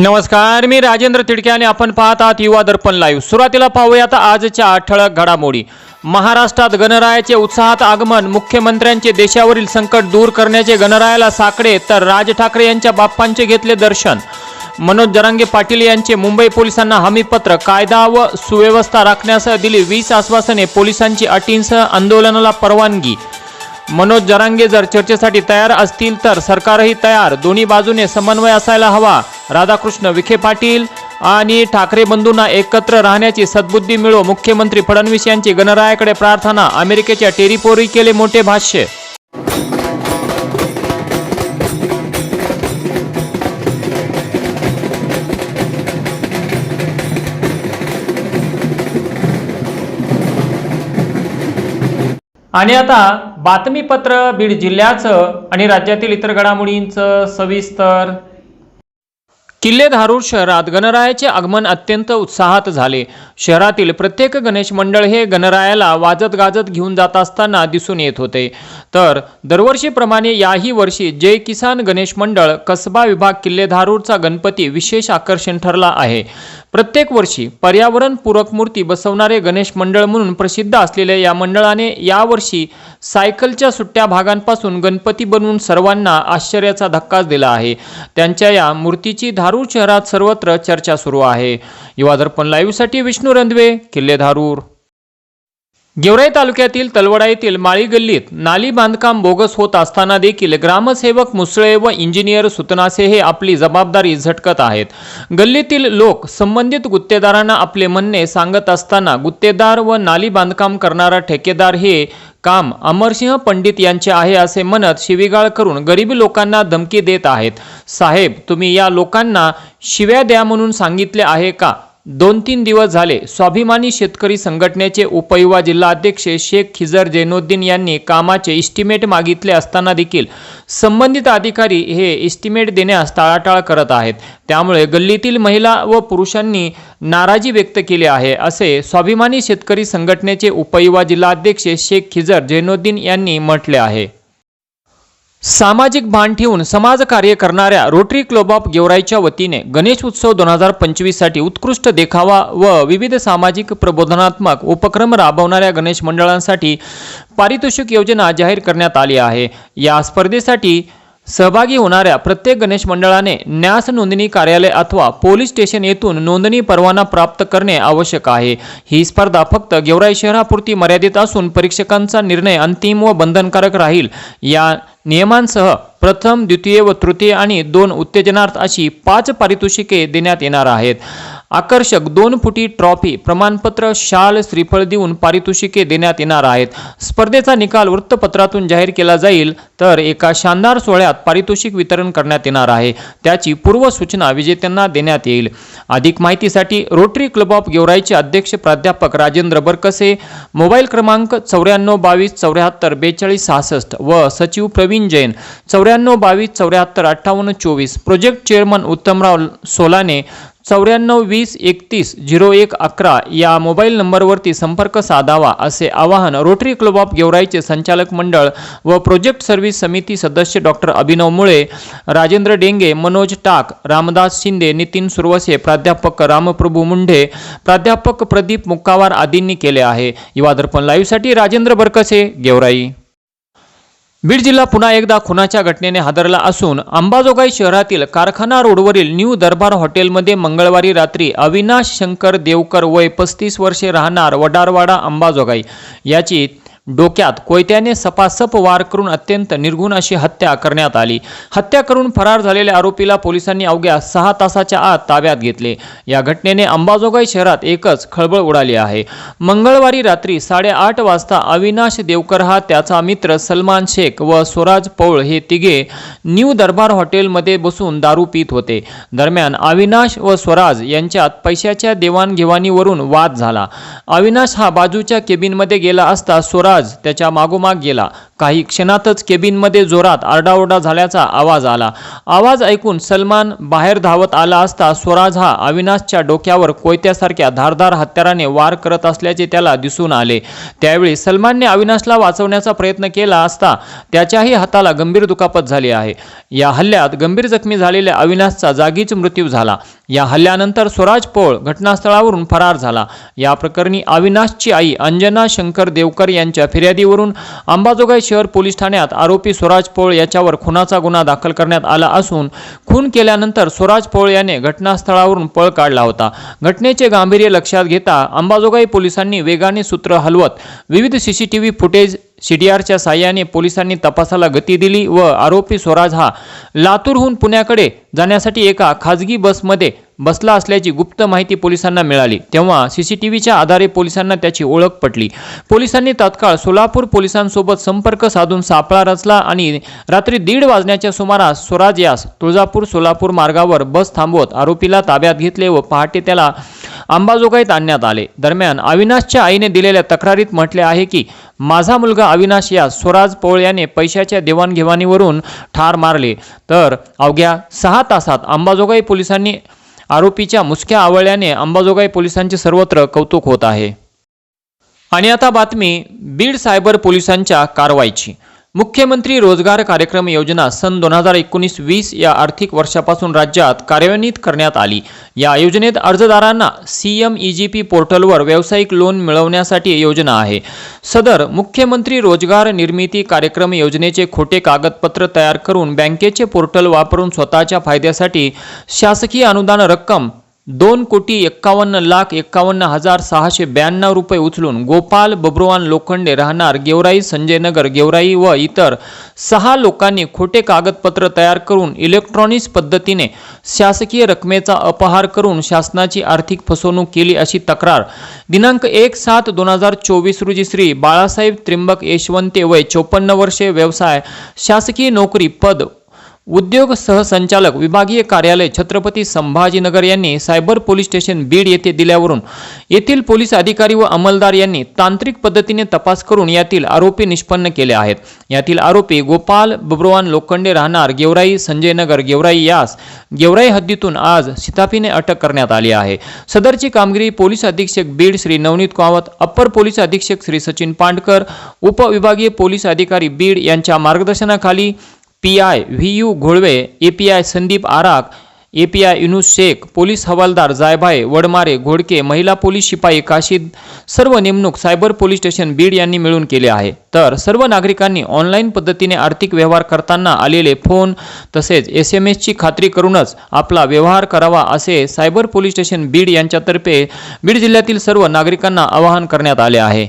नमस्कार मी राजेंद्र तिडके आणि आपण पाहत आहात युवा दर्पण लाईव्ह सुरुवातीला पाहूयात आजच्या ठळक घडामोडी. महाराष्ट्रात गणरायाचे उत्साहात आगमन मुख्यमंत्र्यांचे देशावरील संकट दूर करण्याचे गणरायाला साकडे तर राज ठाकरे यांच्या बाप्पांचे घेतले दर्शन. मनोज जरांगे पाटील यांचे मुंबई पोलिसांना हमीपत्र कायदा व सुव्यवस्था राखण्यासह दिली वीस आश्वासने पोलिसांची अटींसह आंदोलनाला परवानगी. मनोज जरांगे जर चर्चेसाठी तयार असतील तर सरकारही तयार दोन्ही बाजूने समन्वय असायला हवा. राधाकृष्ण विखे पाटील आणि ठाकरे बंधूंना एकत्र राहण्याची सद्बुद्धी मिळो मुख्यमंत्री फडणवीस यांची गणरायाकडे प्रार्थना अमेरिकेच्या टेरिपोरी केले मोठे भाष्य. आणि आता बातमीपत्र बीड जिल्ह्याचं आणि राज्यातील इतर घडामोडींचं सविस्तर किल्लेधारूर शहरात गणरायाचे आगमन अत्यंत उत्साहात झाले. शहरातील प्रत्येक गणेश मंडळ हे गणरायाला वाजत गाजत घेऊन जात असताना दिसून येत होते. तर दरवर्षीप्रमाणे याही वर्षी जय किसान गणेश मंडळ कसबा विभाग किल्लेधारूरचा गणपती विशेष आकर्षण ठरला आहे. प्रत्येक वर्षी पर्यावरणपूरक मूर्ती बसवणारे गणेश मंडळ म्हणून प्रसिद्ध असलेल्या या मंडळाने यावर्षी सायकलच्या सुट्ट्या भागांपासून गणपती बनवून सर्वांना आश्चर्याचा धक्काच दिला आहे. त्यांच्या या मूर्तीची धारूर शहरात सर्वत्र चर्चा सुरू आहे. युवा दर्पण लाईव्हसाठी विष्णू रंधवे किल्ले धारूर. गेवराई तालुक्यातील तलवडा येथील माळी गल्लीत नाली बांधकाम बोगस होत असताना देखील ग्रामसेवक मुसळे व इंजिनियर सुतनासे हे आपली जबाबदारी झटकत आहेत. गल्लीतील लोक संबंधित गुत्तेदारांना आपले म्हणणे सांगत असताना गुत्तेदार व नाली बांधकाम करणारा ठेकेदार हे काम अमरसिंह पंडित यांचे आहे असे म्हणत शिवीगाळ करून गरीब लोकांना धमकी देत आहेत. साहेब तुम्ही या लोकांना शिव्या द्या म्हणून सांगितले आहे का? दोन तीन दिवस झाले स्वाभिमानी शेतकरी संघटनेचे उपयुवा जिल्हा अध्यक्ष शेख खिजर जैनुद्दीन यांनी कामाचे इस्टिमेट मागितले असताना देखील संबंधित अधिकारी हे इस्टिमेट देण्यास टाळाटाळ करत आहेत. त्यामुळे गल्लीतील महिला व पुरुषांनी नाराजी व्यक्त केली आहे असे स्वाभिमानी शेतकरी संघटनेचे उपयुवा जिल्हाध्यक्ष शेख खिजर जैनुद्दीन यांनी म्हटले आहे. सामाजिक भान ठेवून समाजकार्य करणाऱ्या रोटरी क्लब ऑफ गेवराईच्या वतीने गणेश उत्सव दोन हजार पंचवीससाठी उत्कृष्ट देखावा व विविध सामाजिक प्रबोधनात्मक उपक्रम राबवणाऱ्या गणेश मंडळांसाठी पारितोषिक योजना जाहीर करण्यात आली आहे. या स्पर्धेसाठी सहभागी होणाऱ्या प्रत्येक गणेश मंडळाने न्यास नोंदणी कार्यालय अथवा पोलीस स्टेशन येथून नोंदणी परवाना प्राप्त करणे आवश्यक आहे. ही स्पर्धा फक्त गेवराई शहरापुरती मर्यादित असून परीक्षकांचा निर्णय अंतिम व बंधनकारक राहील. या नियमांसह प्रथम द्वितीय व तृतीय आणि दोन उत्तेजनार्थ अशी पाच पारितोषिके देण्यात येणार आहेत. आकर्षक दोन फुटी ट्रॉफी प्रमाणपत्र शाल श्रीफळ देऊन पारितोषिके देण्यात येणार आहेत. स्पर्धेचा निकाल वृत्तपत्रातून जाहीर केला जाईल तर एका शानदार सोहळ्यात पारितोषिक वितरण करण्यात येणार आहे. त्याची पूर्वसूचना विजेत्यांना देण्यात येईल. अधिक माहितीसाठी रोटरी क्लब ऑफ गेवराईचे अध्यक्ष प्राध्यापक राजेंद्र बरकसे मोबाईल क्रमांक चौऱ्याण्णव बावीस चौऱ्याहत्तर बेचाळीस सहासष्ट व सचिव प्रवीण जैन चौऱ्याण्णव बावीस चौऱ्याहत्तर अठ्ठावन्न चोवीस. प्रोजेक्ट चेअरमन उत्तमराव सोलाने चौऱ्याण्णव वीस एकतीस झिरो एक अकरा या मोबाईल नंबरवरती संपर्क साधावा असे आवाहन रोटरी क्लब ऑफ गेवराईचे संचालक मंडळ व प्रोजेक्ट सर्व्हिस समिती सदस्य डॉक्टर अभिनव मुळे राजेंद्र डेंगे मनोज टाक रामदास शिंदे नितीन सुरवसे प्राध्यापक रामप्रभू मुंढे प्राध्यापक प्रदीप मुक्कावार आदींनी केले आहे. युवा दर्पण लाईव्हसाठी राजेंद्र बरकसे गेवराई. बीड जिल्हा पुन्हा एकदा खुनाच्या घटनेने हादरला असून अंबाजोगाई शहरातील कारखाना रोडवरील न्यू दरबार हॉटेलमध्ये मंगळवारी रात्री अविनाश शंकर देवकर वय पस्तीस वर्षे राहणार वडारवाडा अंबाजोगाई. याची डोक्यात कोयत्याने सपासप वार करून अत्यंत निर्गुण अशी हत्या करण्यात आली. हत्या करून फरार झालेल्या आरोपीला पोलिसांनी अवघ्या सहा तासाच्या आत ताब्यात घेतले. या घटनेने अंबाजोगाई शहरात एकच खळबळ उडाली आहे. मंगळवारी रात्री साडेआठ वाजता अविनाश देवकर हा त्याचा मित्र सलमान शेख व स्वराज पौळ हे तिघे न्यू दरबार हॉटेलमध्ये बसून दारू पित होते. दरम्यान अविनाश व स्वराज यांच्यात पैशाच्या देवाणघेवाणीवरून वाद झाला. अविनाश हा बाजूच्या केबिनमध्ये गेला असता स्वराज त्याच्या मागोमाग गेला. काही क्षणातच केबिनमध्ये जोरात आरडाओरडा झाल्याचा आवाज आला. आवाज ऐकून सलमान बाहेर धावत आला असता स्वराज हा अविनाशच्या डोक्यावर कोयत्यासारख्या धारदार हत्याराने वार करत असल्याचे त्याला दिसून आले. त्यावेळी सलमानने अविनाशला वाचवण्याचा प्रयत्न केला असता त्याच्याही हाताला गंभीर दुखापत झाली आहे. या हल्ल्यात गंभीर जखमी झालेल्या अविनाशचा जागीच मृत्यू झाला. या हल्ल्यानंतर स्वराज पोळ घटनास्थळावरून फरार झाला. या प्रकरणी अविनाशची आई अंजना शंकर देवकर यांच्या फिर्यादीवरून अंबाजोगाई शहर पोलीस ठाण्यात आरोपी स्वराज पोळ याच्यावर खुनाचा गुन्हा दाखल करण्यात आला असून खून केल्यानंतर स्वराज पोळ याने घटनास्थळावरून पळ काढला होता. घटनेचे गांभीर्य लक्षात घेता अंबाजोगाई पोलिसांनी वेगाने सूत्र हलवत विविध सीसीटीव्ही फुटेज सी टी आरच्या साह्याने पोलिसांनी तपासाला गती दिली व आरोपी स्वराज हा लातूरहून पुण्याकडे जाण्यासाठी एका खाजगी बसमध्ये बसला असल्याची गुप्त माहिती पोलिसांना मिळाली. तेव्हा सीसीटीव्हीच्या आधारे पोलिसांना त्याची ओळख पटली. पोलिसांनी तात्काळ सोलापूर पोलिसांसोबत संपर्क साधून सापळा रचला आणि रात्री दीड वाजण्याच्या सुमारास स्वराज यास तुळजापूर सोलापूर मार्गावर बस थांबवत आरोपीला ताब्यात घेतले व पहाटे त्याला अंबाजोगाईत आणण्यात आले. दरम्यान अविनाशच्या आईने दिलेल्या तक्रारीत म्हटले आहे की माझा मुलगा अविनाश या स्वराज पोळ याने पैशाच्या देवाणघेवाणीवरून ठार मारले. तर अवघ्या सहा तासात अंबाजोगाई पोलिसांनी आरोपीच्या मुसक्या आवळल्याने अंबाजोगाई पोलिसांचे सर्वत्र कौतुक होत आहे. आणि आता बातमी बीड सायबर पोलिसांच्या कारवाईची. मुख्यमंत्री रोजगार कार्यक्रम योजना सन दोन हजार एकोणीस वीस या आर्थिक वर्षापासून राज्यात कार्यान्वित करण्यात आली. या योजनेत अर्जदारांना C M E G P पोर्टलवर व्यावसायिक लोन मिळवण्यासाठी योजना आहे. सदर मुख्यमंत्री रोजगार निर्मिती कार्यक्रम योजनेचे खोटे कागदपत्र तयार करून बँकेचे पोर्टल वापरून स्वतःच्या फायद्यासाठी शासकीय अनुदान रक्कम दोन कोटी एक्कावन्न लाख एक्कावन्न हजार सहाशे ब्याण्णव रुपये उचलून गोपाल बब्रुवान लोखंडे राहणार गेवराई संजयनगर गेवराई व इतर सहा लोकांनी खोटे कागदपत्र तयार करून इलेक्ट्रॉनिक्स पद्धतीने शासकीय रकमेचा अपहार करून शासनाची आर्थिक फसवणूक केली अशी तक्रार. दिनांक एक सात दोन हजार चोवीस रोजी श्री बाळासाहेब त्रिंबक यशवंते वय चोपन्न वर्षे व्यवसाय शासकीय नोकरी पद उद्योग सहसंचालक विभागीय कार्यालय छत्रपती संभाजीनगर यांनी सायबर पोलीस स्टेशन बीड येथे दिल्यावरून येथील पोलीस अधिकारी व अंमलदार यांनी तांत्रिक पद्धतीने तपास करून यातील आरोपी निष्पन्न केले आहेत. यातील आरोपी गोपाल बब्रुवान लोखंडे राहणार गेवराई संजयनगर गेवराई यास गेवराई हद्दीतून आज शिताफीने अटक करण्यात आली आहे. सदरची कामगिरी पोलीस अधीक्षक बीड श्री नवनीत कावत अप्पर पोलीस अधीक्षक श्री सचिन पांडकर उपविभागीय पोलीस अधिकारी बीड यांच्या मार्गदर्शनाखाली P I V U Gholve A P I Sandeep Arak A P I Yunus Shaikh police हवालदार जायभाई वडमारे घोडके महिला पोलीस शिपाई काशीद सर्व नेमणूक सायबर पोलीस स्टेशन बीड यांनी मिळून केले आहे. तर सर्व नागरिकांनी ऑनलाईन पद्धतीने आर्थिक व्यवहार करताना आलेले फोन तसेच एस एम एसची खात्री करूनच आपला व्यवहार करावा असे सायबर पोलीस स्टेशन बीड यांच्यातर्फे बीड जिल्ह्यातील सर्व नागरिकांना आवाहन करण्यात आले आहे.